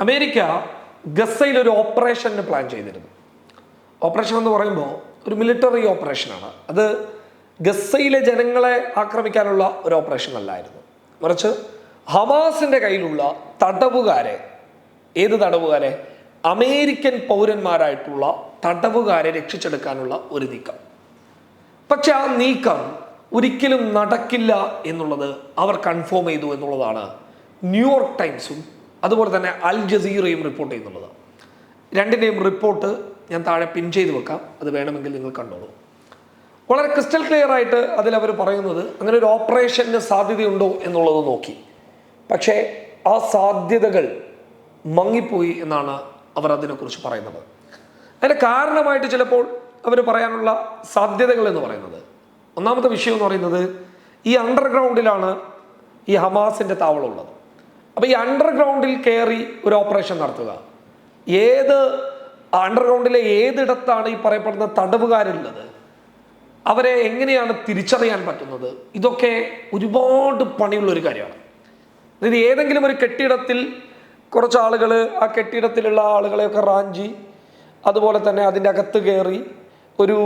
America ഗസയിൽ ഒരു ഓപ്പറേഷന് plan ചെയ്തിരുന്നു. ഓപ്പറേഷൻ എന്ന് പറയുമ്പോൾ ഒരു മിലിറ്ററി ഓപ്പറേഷനാണ്. അത് ഗസയിലെ ജനങ്ങളെ ആക്രമിക്കാനുള്ള ഒരു ഓപ്പറേഷൻ അല്ലായിരുന്നു. മറിച്ച് ഹമാസിന്റെ കയ്യിലുള്ള തടവുകാരെ ഏത് തടവുകാരെ? അമേരിക്കൻ പൗരന്മാരായിട്ടുള്ള തടവുകാരെ രക്ഷിച്ചെടുക്കാനുള്ള ഒരു നീക്കം. പക്ഷെ ആ നീക്കം ഒരിക്കലും നടക്കില്ല എന്നുള്ളത് അവർ കൺഫേം ചെയ്തു എന്നുള്ളതാണ് ന്യൂയോർക്ക് ടൈംസും അതുപോലെ തന്നെ അൽ ജസീറയും റിപ്പോർട്ട് ചെയ്യുന്നുള്ളതാണ്. രണ്ടിന്റെയും റിപ്പോർട്ട് ഞാൻ താഴെ പിൻ ചെയ്ത് വെക്കാം. അത് വേണമെങ്കിൽ നിങ്ങൾ കണ്ടോളൂ. വളരെ ക്രിസ്റ്റൽ ക്ലിയർ ആയിട്ട് അതിൽ അവർ പറയുന്നത് അങ്ങനെ ഒരു ഓപ്പറേഷന് സാധ്യതയുണ്ടോ എന്നുള്ളത് നോക്കി. പക്ഷേ ആ സാധ്യതകൾ മങ്ങിപ്പോയി എന്നാണ് അവർ അതിനെക്കുറിച്ച് പറയുന്നത്. അതിന്റെ കാരണമായിട്ട് ചിലപ്പോൾ അവർ പറയാനുള്ള സാധ്യതകൾ എന്ന് പറയുന്നത്. ഒന്നാമത്തെ വിഷയം എന്ന് പറയുന്നത് ഈ അണ്ടർഗ്രൗണ്ടിലാണ് ഈ ഹമാസിന്റെ താവളമുള്ളത് അപ്പോൾ ഈ അണ്ടർഗ്രൗണ്ടിൽ കയറി ഒരു ഓപ്പറേഷൻ നടത്തുക. ഏത് അണ്ടർഗ്രൗണ്ടിലെ ഏതിടത്താണ് ഈ പറയപ്പെടുന്ന തടവുകാരുള്ളത്? അവരെ എങ്ങനെയാണ് തിരിച്ചറിയാൻ പറ്റുന്നത്? ഇതൊക്കെ ഒരുപാട് പണിയുള്ള ഒരു കാര്യമാണ്. അതായത് ഏതെങ്കിലും ഒരു കെട്ടിടത്തിൽ കുറച്ച് ആളുകൾ ആ കെട്ടിടത്തിലുള്ള ആളുകളെയൊക്കെ റാഞ്ചി അതുപോലെ തന്നെ അതിന്റെ അകത്ത് കയറി ഒരു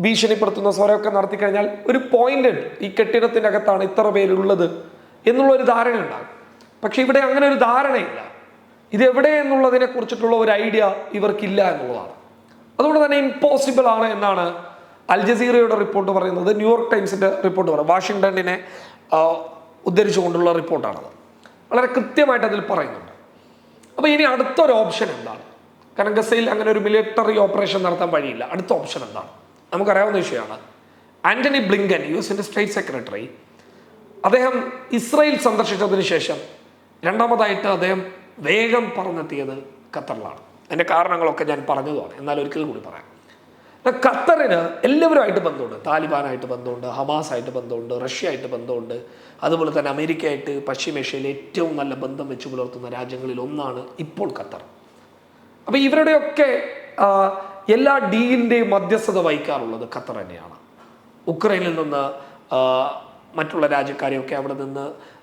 ഭീഷണിപ്പെടുത്തുന്ന സ്വരമൊക്കെ നടത്തി കഴിഞ്ഞാൽ ഒരു പോയിന്റ് ഈ കെട്ടിടത്തിന്റെ അകത്താണ് ഇത്ര പേരുള്ളത് എന്നുള്ളൊരു ധാരണ ഉണ്ടാകും. പക്ഷെ ഇവിടെ അങ്ങനെ ഒരു ധാരണയില്ല. ഇത് എവിടെ എന്നുള്ളതിനെ കുറിച്ചിട്ടുള്ള ഒരു ഐഡിയ ഇവർക്കില്ല എന്നുള്ളതാണ്. അതുകൊണ്ട് തന്നെ ഇമ്പോസിബിൾ ആണ് എന്നാണ് അൽ ജസീറയുടെ റിപ്പോർട്ട് പറയുന്നത് ന്യൂയോർക്ക് ടൈംസിന്റെ റിപ്പോർട്ട് പറയുന്നത് വാഷിങ്ടണിനെ ഉദ്ധരിച്ചുകൊണ്ടുള്ള റിപ്പോർട്ടാണത്. വളരെ കൃത്യമായിട്ട് അതിൽ പറയുന്നുണ്ട്. അപ്പോൾ ഇനി അടുത്തൊരു ഓപ്ഷൻ എന്താണ്? കാരണം ഗസയിൽ അങ്ങനെ ഒരു മിലിറ്ററി ഓപ്പറേഷൻ നടത്താൻ വഴിയില്ല. അടുത്ത ഓപ്ഷൻ എന്താണ്? നമുക്കറിയാവുന്ന വിഷയമാണ്. ആന്റണി ബ്ലിങ്കൻ യു എസിന്റെ സ്റ്റേറ്റ് സെക്രട്ടറി അദ്ദേഹം ഇസ്രയേൽ സന്ദർശിച്ചതിന് ശേഷം രണ്ടാമതായിട്ട് അദ്ദേഹം വേഗം പറഞ്ഞെത്തിയത് ഖത്തറിലാണ്. അതിന്റെ കാരണങ്ങളൊക്കെ ഞാൻ പറഞ്ഞതുമാണ്. എന്നാൽ ഒരിക്കൽ കൂടി പറയാം. ഖത്തറിന് എല്ലാവരുമായിട്ട് ബന്ധമുണ്ട്. താലിബാനായിട്ട് ബന്ധമുണ്ട് ഹമാസായിട്ട് ബന്ധമുണ്ട് റഷ്യ ആയിട്ട് ബന്ധമുണ്ട്. അതുപോലെ തന്നെ അമേരിക്കയായിട്ട് പശ്ചിമേഷ്യയിൽ ഏറ്റവും നല്ല ബന്ധം വെച്ച് പുലർത്തുന്ന രാജ്യങ്ങളിൽ ഒന്നാണ് ഇപ്പോൾ ഖത്തർ. അപ്പോൾ ഇവരുടെയൊക്കെ എല്ലാ ഡീലിന്റെയും മധ്യസ്ഥത വഹിക്കാറുള്ളത് ഖത്തർ തന്നെയാണ്. ഉക്രൈനിൽ നിന്ന് മറ്റുള്ള രാജ്യക്കാരെയൊക്കെ അവിടെ നിന്ന്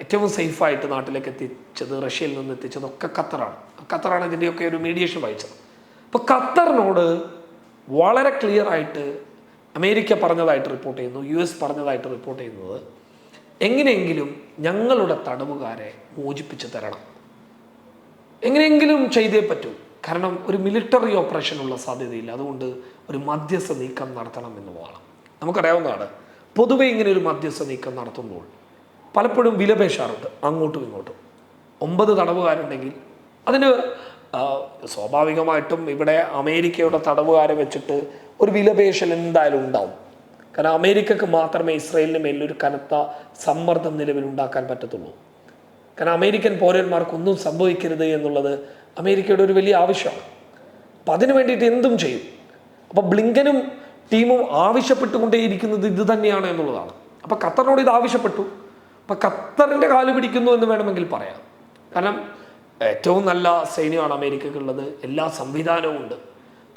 ഏറ്റവും സേഫായിട്ട് നാട്ടിലേക്ക് എത്തിച്ചത് റഷ്യയിൽ നിന്ന് എത്തിച്ചതൊക്കെ ഖത്തറാണ്. ഖത്തറാണ് ഇതിന്റെയൊക്കെ ഒരു മീഡിയേഷൻ വഹിച്ചത്. അപ്പോൾ ഖത്തറിനോട് വളരെ ക്ലിയർ ആയിട്ട് അമേരിക്ക പറഞ്ഞതായിട്ട് റിപ്പോർട്ട് ചെയ്യുന്നു യു എസ് പറഞ്ഞതായിട്ട് റിപ്പോർട്ട് ചെയ്യുന്നത് എങ്ങനെയെങ്കിലും ഞങ്ങളുടെ തടവുകാരെ മോചിപ്പിച്ച് തരണം. എങ്ങനെയെങ്കിലും ചെയ്തേ പറ്റൂ. കാരണം ഒരു മിലിറ്ററി ഓപ്പറേഷനുള്ള സാധ്യതയില്ല. അതുകൊണ്ട് ഒരു മധ്യസ്ഥ നീക്കം നടത്തണം എന്നുള്ളതാണ് നമുക്കറിയാവുന്നതാണ്. പൊതുവെ ഇങ്ങനെ ഒരു മധ്യസ്ഥ നീക്കം നടത്തുമ്പോൾ പലപ്പോഴും വിലപേശാറുണ്ട് അങ്ങോട്ടും ഇങ്ങോട്ടും. ഒമ്പത് തടവുകാരുണ്ടെങ്കിൽ അതിന് സ്വാഭാവികമായിട്ടും ഇവിടെ അമേരിക്കയുടെ തടവുകാരെ വെച്ചിട്ട് ഒരു വിലപേശൽ എന്തായാലും ഉണ്ടാവും. കാരണം അമേരിക്കക്ക് മാത്രമേ ഇസ്രയേലിന് മേലൊരു കനത്ത സമ്മർദ്ദം നിലവിലുണ്ടാക്കാൻ പറ്റത്തുള്ളൂ. കാരണം അമേരിക്കൻ പൗരന്മാർക്കൊന്നും സംഭവിക്കരുത് എന്നുള്ളത് അമേരിക്കയുടെ ഒരു വലിയ ആവശ്യമാണ്. അപ്പം അതിനു വേണ്ടിയിട്ട് എന്തും ചെയ്യും. അപ്പോൾ ബ്ലിങ്കനും ടീമും ആവശ്യപ്പെട്ടുകൊണ്ടേയിരിക്കുന്നത് ഇത് തന്നെയാണ് എന്നുള്ളതാണ്. അപ്പോൾ ഖത്തറിനോട് ഇത് ആവശ്യപ്പെട്ടു. അപ്പം ഖത്തറിന്റെ കാൽ പിടിക്കുന്നു എന്ന് വേണമെങ്കിൽ പറയാം. കാരണം ഏറ്റവും നല്ല സൈന്യമാണ് അമേരിക്കക്കുള്ളത്. എല്ലാ സംവിധാനവും ഉണ്ട്.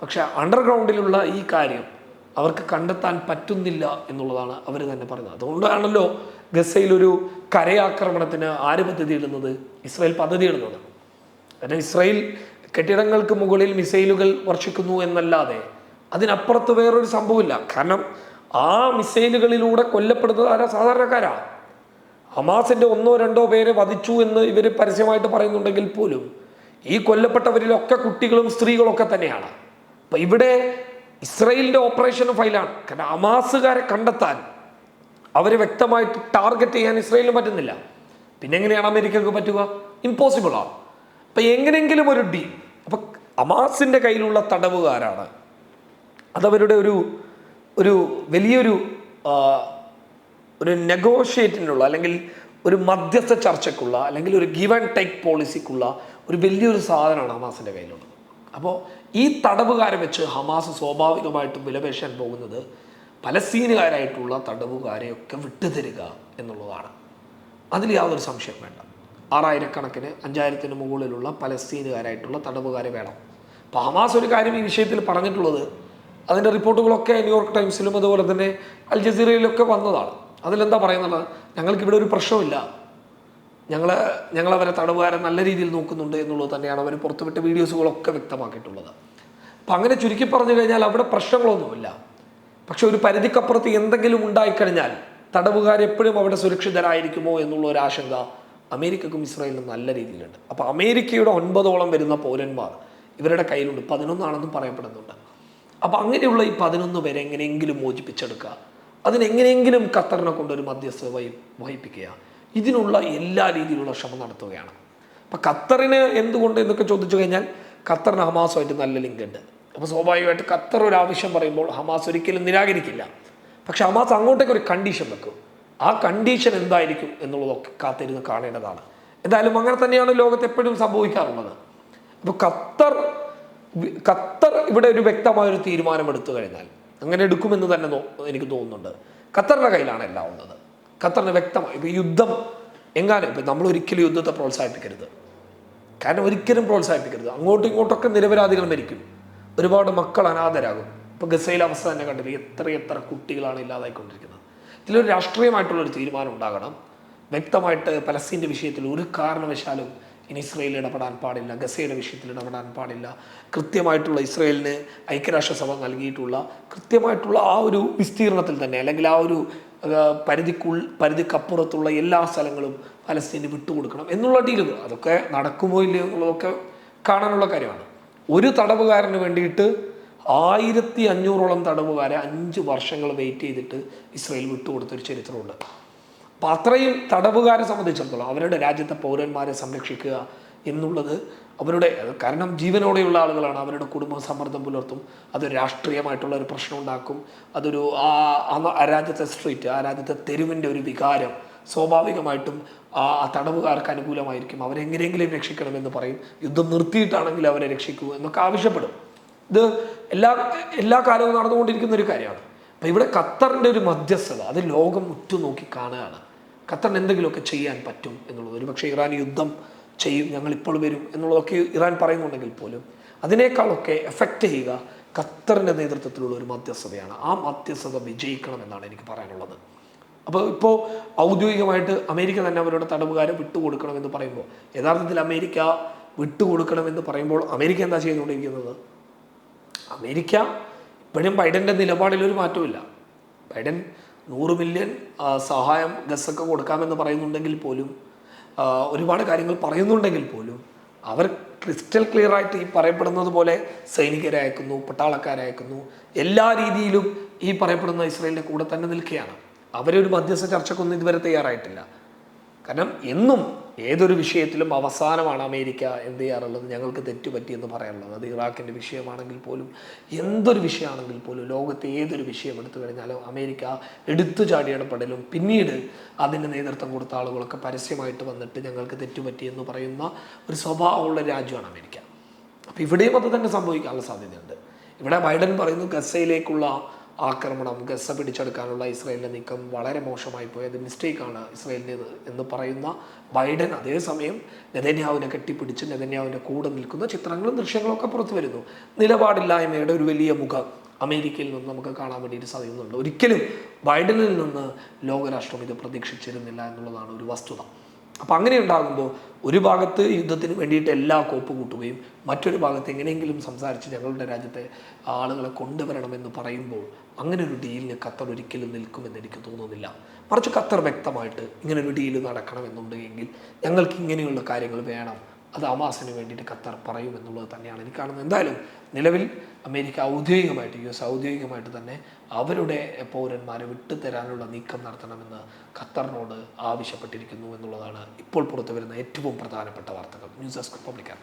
പക്ഷെ അണ്ടർഗ്രൗണ്ടിലുള്ള ഈ കാര്യം അവർക്ക് കണ്ടെത്താൻ പറ്റുന്നില്ല എന്നുള്ളതാണ് അവർ തന്നെ പറഞ്ഞത് അതുകൊണ്ടാണല്ലോ ഗസയിലൊരു കരയാക്രമണത്തിന് ആര് പദ്ധതി ഇടുന്നത്? ഇസ്രായേൽ പദ്ധതി ഇടുന്നത്. കാരണം ഇസ്രായേൽ കെട്ടിടങ്ങൾക്ക് മുകളിൽ മിസൈലുകൾ വർഷിക്കുന്നു എന്നല്ലാതെ അതിനപ്പുറത്ത് വേറൊരു സംഭവമില്ല. കാരണം ആ മിസൈലുകളിലൂടെ കൊല്ലപ്പെടുന്നത് ആരാ? സാധാരണക്കാരാണ് ഹമാസിന്റെ ഒന്നോ രണ്ടോ പേരെ വധിച്ചു എന്ന് ഇവർ പരസ്യമായിട്ട് പറയുന്നുണ്ടെങ്കിൽ പോലും ഈ കൊല്ലപ്പെട്ടവരിലൊക്കെ കുട്ടികളും സ്ത്രീകളൊക്കെ തന്നെയാണ്. അപ്പൊ ഇവിടെ ഇസ്രയേലിന്റെ ഓപ്പറേഷൻ ഫയലാണ് കാരണം ഹമാസുകാരെ കണ്ടെത്താൻ അവരെ വ്യക്തമായിട്ട് ടാർഗറ്റ് ചെയ്യാൻ ഇസ്രയേലിന് പറ്റുന്നില്ല. പിന്നെ എങ്ങനെയാണ് അമേരിക്കക്ക് പറ്റുക? ഇമ്പോസിബിൾ ആണ്. അപ്പൊ എങ്ങനെയെങ്കിലും ഒരു ഡീൽ അപ്പൊ അമാസിന്റെ കയ്യിലുള്ള തടവുകാരാണ്. അതവരുടെ ഒരു ഒരു വലിയൊരു ഒരു നെഗോഷിയേറ്റിനുള്ള അല്ലെങ്കിൽ ഒരു മധ്യസ്ഥ ചർച്ചയ്ക്കുള്ള അല്ലെങ്കിൽ ഒരു ഗിവ് ആൻഡ് ടേക്ക് പോളിസിക്കുള്ള ഒരു വലിയൊരു സാധനമാണ് ഹമാസിന്റെ കയ്യിലുള്ളത്. അപ്പോൾ ഈ തടവുകാരെ വെച്ച് ഹമാസ് സ്വാഭാവികമായിട്ടും വിലപേശാൻ പോകുന്നത് പലസ്തീനുകാരായിട്ടുള്ള തടവുകാരെയൊക്കെ വിട്ടുതരിക എന്നുള്ളതാണ്. അതിൽ യാതൊരു സംശയം വേണ്ട. ആറായിരക്കണക്കിന് അഞ്ചായിരത്തിന് മുകളിലുള്ള പലസ്തീനുകാരായിട്ടുള്ള തടവുകാരെ വേണം. അപ്പോൾ ഹമാസ് ഒരു കാര്യം ഈ വിഷയത്തിൽ പറഞ്ഞിട്ടുള്ളത് അതിന്റെ റിപ്പോർട്ടുകളൊക്കെ ന്യൂയോർക്ക് ടൈംസിലും അതുപോലെ തന്നെ അൽ ജസീറയിലൊക്കെ വന്നതാണ്. അതിലെന്താ പറയുന്നത്? ഞങ്ങൾക്ക് ഇവിടെ ഒരു പ്രശ്നമില്ല ഞങ്ങൾ ഞങ്ങളവരെ തടവുകാരെ നല്ല രീതിയിൽ നോക്കുന്നുണ്ട് എന്നുള്ളത് തന്നെയാണ് അവർ പുറത്തുവിട്ട വീഡിയോസുകളൊക്കെ വ്യക്തമാക്കിയിട്ടുള്ളത്. അപ്പം അങ്ങനെ ചുരുക്കി പറഞ്ഞു കഴിഞ്ഞാൽ അവിടെ പ്രശ്നങ്ങളൊന്നുമില്ല. പക്ഷെ ഒരു പരിധിക്കപ്പുറത്ത് എന്തെങ്കിലും ഉണ്ടായിക്കഴിഞ്ഞാൽ തടവുകാർ എപ്പോഴും അവിടെ സുരക്ഷിതരായിരിക്കുമോ എന്നുള്ള ഒരു ആശങ്ക അമേരിക്കക്കും ഇസ്രായേലിനും നല്ല രീതിയിലുണ്ട്. അപ്പോൾ അമേരിക്കയുടെ ഒൻപതോളം വരുന്ന പൗരന്മാർ ഇവരുടെ കയ്യിലുണ്ട്. പതിനൊന്നാണെന്നും പറയപ്പെടുന്നുണ്ട്. അപ്പോൾ അങ്ങനെയുള്ള ഈ പതിനൊന്ന് പേരെ എങ്ങനെയെങ്കിലും മോചിപ്പിച്ചെടുക്കുക. അതിനെങ്ങനെയെങ്കിലും ഖത്തറിനെ കൊണ്ടൊരു മധ്യസ്ഥത വഹി വഹിപ്പിക്കുക. ഇതിനുള്ള എല്ലാ രീതിയിലുള്ള ശ്രമം നടത്തുകയാണ്. അപ്പം ഖത്തറിന് എന്തുകൊണ്ട് എന്നൊക്കെ ചോദിച്ചു കഴിഞ്ഞാൽ ഖത്തറിന് ഹമാസുമായിട്ട് നല്ല ലിങ്ക് ഉണ്ട് അപ്പോൾ സ്വാഭാവികമായിട്ട് ഖത്തർ ഒരു ആവശ്യം പറയുമ്പോൾ ഹമാസ് ഒരിക്കലും നിരാകരിക്കില്ല. പക്ഷെ ഹമാസ് അങ്ങോട്ടേക്ക് ഒരു കണ്ടീഷൻ വെക്കും. ആ കണ്ടീഷൻ എന്തായിരിക്കും എന്നുള്ളതൊക്കെ കാത്തിരുന്ന് കാണേണ്ടതാണ്. എന്തായാലും അങ്ങനെ തന്നെയാണ് ലോകത്ത് എപ്പോഴും സംഭവിക്കാറുള്ളത്. അപ്പോൾ ഖത്തർ ഖത്തർ ഇവിടെ ഒരു വ്യക്തമായ ഒരു തീരുമാനം എടുത്തു കഴിഞ്ഞാൽ അങ്ങനെ എടുക്കുമെന്ന് തന്നെ എനിക്ക് തോന്നുന്നുണ്ട്. ഖത്തറിന്റെ കയ്യിലാണ് എല്ലാം ഉള്ളത്. ഖത്തറിന് വ്യക്തമായി ഇപ്പോൾ യുദ്ധം എങ്ങാനും ഇപ്പം നമ്മൾ ഒരിക്കലും യുദ്ധത്തെ പ്രോത്സാഹിപ്പിക്കരുത്. കാരണം ഒരിക്കലും പ്രോത്സാഹിപ്പിക്കരുത്. അങ്ങോട്ടും ഇങ്ങോട്ടൊക്കെ നിരപരാധികൾ മരിക്കും. ഒരുപാട് മക്കൾ അനാഥരാകും. ഇപ്പോൾ ഗസയിലെ അവസ്ഥ തന്നെ കണ്ടില്ലേ? എത്ര എത്ര കുട്ടികളാണ് ഇല്ലാതായിക്കൊണ്ടിരിക്കുന്നത്. ഇതിലൊരു രാഷ്ട്രീയമായിട്ടുള്ളൊരു തീരുമാനം ഉണ്ടാകണം. വ്യക്തമായിട്ട് പലസ്തീന്റെ വിഷയത്തിൽ ഒരു കാരണവശാലും ഇനി ഇസ്രയേൽ ഇടപെടാൻ പാടില്ല ഗസയുടെ വിഷയത്തിൽ ഇടപെടാൻ പാടില്ല. കൃത്യമായിട്ടുള്ള ഇസ്രയേലിന് ഐക്യരാഷ്ട്രസഭ നൽകിയിട്ടുള്ള കൃത്യമായിട്ടുള്ള ആ ഒരു വിസ്തീർണത്തിൽ തന്നെ അല്ലെങ്കിൽ ആ ഒരു പരിധിക്കുൾ പരിധിക്കപ്പുറത്തുള്ള എല്ലാ സ്ഥലങ്ങളും പലസ്തീന് വിട്ടുകൊടുക്കണം എന്നുള്ള ഡീലുകൾ അതൊക്കെ നടക്കുമോ ഇല്ലയോ എന്നുള്ളതൊക്കെ കാണാനുള്ള കാര്യമാണ്. ഒരു തടവുകാരന് വേണ്ടിയിട്ട് ആയിരത്തി അഞ്ഞൂറോളം തടവുകാരെ അഞ്ച് വർഷങ്ങൾ വെയിറ്റ് ചെയ്തിട്ട് ഇസ്രയേൽ വിട്ടുകൊടുത്തൊരു ചരിത്രമുണ്ട്. അപ്പം അത്രയും തടവുകാരെ സംബന്ധിച്ചിടത്തോളം അവരുടെ രാജ്യത്തെ പൗരന്മാരെ സംരക്ഷിക്കുക എന്നുള്ളത് അവരുടെ കാരണം ജീവനോടെയുള്ള ആളുകളാണ് അവരുടെ കുടുംബം സമ്മർദ്ദം പുലർത്തും അത് രാഷ്ട്രീയമായിട്ടുള്ള ഒരു പ്രശ്നം ഉണ്ടാക്കും അതൊരു ആ ആ- രാജ്യത്തെ സ്ട്രീറ്റ് ആ രാജ്യത്തെ തെരുവിന്റെ ഒരു വികാരം സ്വാഭാവികമായിട്ടും ആ ആ തടവുകാർക്ക് അനുകൂലമായിരിക്കും. അവരെങ്ങനെയെങ്കിലും രക്ഷിക്കണമെന്ന് പറയും. യുദ്ധം നിർത്തിയിട്ടാണെങ്കിൽ അവരെ രക്ഷിക്കൂ എന്നൊക്കെ ആവശ്യപ്പെടും. ഇത് എല്ലാ എല്ലാ കാലവും നടന്നുകൊണ്ടിരിക്കുന്ന ഒരു കാര്യമാണ്. അപ്പം ഇവിടെ ഖത്തറിന്റെ ഒരു മധ്യസ്ഥത അത് ലോകം ഉറ്റുനോക്കി കാണുകയാണ്. ഖത്തറിന് എന്തെങ്കിലുമൊക്കെ ചെയ്യാൻ പറ്റും എന്നുള്ളത്. ഒരു പക്ഷേ ഇറാൻ യുദ്ധം ചെയ്യും ഞങ്ങൾ ഇപ്പോൾ വരും എന്നുള്ളതൊക്കെ ഇറാൻ പറയുന്നുണ്ടെങ്കിൽ പോലും അതിനേക്കാളൊക്കെ എഫക്റ്റ് ചെയ്യുക ഖത്തറിന്റെ നേതൃത്വത്തിലുള്ള ഒരു മധ്യസ്ഥതയാണ്. ആ മധ്യസ്ഥത വിജയിക്കണം എന്നാണ് എനിക്ക് പറയാനുള്ളത്. അപ്പോൾ ഇപ്പോൾ ഔദ്യോഗികമായിട്ട് അമേരിക്ക തന്നെ അവരുടെ തടവുകാരെ വിട്ടുകൊടുക്കണമെന്ന് പറയുമ്പോൾ യഥാർത്ഥത്തിൽ അമേരിക്ക വിട്ടുകൊടുക്കണമെന്ന് പറയുമ്പോൾ അമേരിക്ക എന്താ ചെയ്തുകൊണ്ടിരിക്കുന്നത്? അമേരിക്ക ഇപ്പോഴും ബൈഡന്റെ നിലപാടിൽ ഒരു മാറ്റമില്ല ബൈഡൻ നൂറ് മില്യൺ സഹായം ഗസൊക്കെ കൊടുക്കാമെന്ന് പറയുന്നുണ്ടെങ്കിൽ പോലും ഒരുപാട് കാര്യങ്ങൾ പറയുന്നുണ്ടെങ്കിൽ പോലും അവർ ക്രിസ്റ്റൽ ക്ലിയർ ആയിട്ട് ഈ പറയപ്പെടുന്നത് പോലെ സൈനികരെ അയക്കുന്നു പട്ടാളക്കാരെ അയക്കുന്നു എല്ലാ രീതിയിലും ഈ പറയപ്പെടുന്ന ഇസ്രയേലിന്റെ കൂടെ തന്നെ നിൽക്കുകയാണ്. അവരൊരു മധ്യസ്ഥ ചർച്ചക്കൊന്നും ഇതുവരെ തയ്യാറായിട്ടില്ല. കാരണം എന്നും ഏതൊരു വിഷയത്തിലും അവസാനമാണ് അമേരിക്ക എന്ത് ചെയ്യാറുള്ളത്? ഞങ്ങൾക്ക് തെറ്റുപറ്റിയെന്ന് പറയാനുള്ളത്. അത് ഇറാഖിന്റെ വിഷയമാണെങ്കിൽ പോലും എന്തൊരു വിഷയമാണെങ്കിൽ പോലും ലോകത്തെ ഏതൊരു വിഷയം എടുത്തു കഴിഞ്ഞാലും അമേരിക്ക എടുത്തു ചാടി ഇടപെടലും പിന്നീട് അതിന് നേതൃത്വം കൊടുത്ത ആളുകളൊക്കെ പരസ്യമായിട്ട് വന്നിട്ട് ഞങ്ങൾക്ക് തെറ്റുപറ്റിയെന്ന് പറയുന്ന ഒരു സ്വഭാവമുള്ള രാജ്യമാണ് അമേരിക്ക. അപ്പോൾ ഇവിടെയും അത് തന്നെ സംഭവിക്കാനുള്ള സാധ്യതയുണ്ട്. ഇവിടെ ബൈഡൻ പറയുന്നു ഗസയിലേക്കുള്ള ആക്രമണം ഗസ പിടിച്ചെടുക്കാനുള്ള ഇസ്രയേലിന്റെ നീക്കം വളരെ മോശമായി പോയി മിസ്റ്റേക്കാണ് ഇസ്രയേലിന്റെത് എന്ന് പറയുന്ന ബൈഡൻ. അതേസമയം നെതന്യാവിനെ കെട്ടിപ്പിടിച്ച് നെതന്യാവിന്റെ കൂടെ നിൽക്കുന്ന ചിത്രങ്ങളും ദൃശ്യങ്ങളും ഒക്കെ പുറത്തു വരുന്നു. നിലപാടില്ലായ്മയുടെ ഒരു വലിയ മുഖം അമേരിക്കയിൽ നിന്ന് നമുക്ക് കാണാൻ വേണ്ടിയിട്ട് സാധിക്കുന്നുണ്ട്. ഒരിക്കലും ബൈഡനിൽ നിന്ന് ലോകരാഷ്ട്രം ഇത് പ്രതീക്ഷിച്ചിരുന്നില്ല എന്നുള്ളതാണ് ഒരു വസ്തുത. അപ്പം അങ്ങനെ ഉണ്ടാകുമ്പോൾ ഒരു ഭാഗത്ത് യുദ്ധത്തിന് വേണ്ടിയിട്ട് എല്ലാ കോപ്പ് കൂട്ടുകയും മറ്റൊരു ഭാഗത്ത് എങ്ങനെയെങ്കിലും സംസാരിച്ച് ഞങ്ങളുടെ രാജ്യത്തെ ആളുകളെ കൊണ്ടുവരണമെന്ന് പറയുമ്പോൾ അങ്ങനെ ഒരു ഡീലിന് ഖത്തർ ഒരിക്കലും നിൽക്കുമെന്ന് എനിക്ക് തോന്നുന്നില്ല. മറിച്ച് ഖത്തർ വ്യക്തമായിട്ട് ഇങ്ങനൊരു ഡീൽ നടക്കണമെന്നുണ്ടെങ്കിൽ ഞങ്ങൾക്ക് ഇങ്ങനെയുള്ള കാര്യങ്ങൾ വേണം. അത് അമാസിന് വേണ്ടിയിട്ട് ഖത്തർ പറയും എന്നുള്ളത് തന്നെയാണ് എനിക്ക് കാണുന്നത്. എന്തായാലും നിലവിൽ അമേരിക്ക ഔദ്യോഗികമായിട്ട് യു എസ് ഔദ്യോഗികമായിട്ട് തന്നെ അവരുടെ പൗരന്മാരെ വിട്ടുതരാനുള്ള നീക്കം നടത്തണമെന്ന് ഖത്തറിനോട് ആവശ്യപ്പെട്ടിരിക്കുന്നു എന്നുള്ളതാണ് ഇപ്പോൾ പുറത്തു വരുന്ന ഏറ്റവും പ്രധാനപ്പെട്ട വാർത്തകൾ. News desk റിപ്പബ്ലിക്കാൻ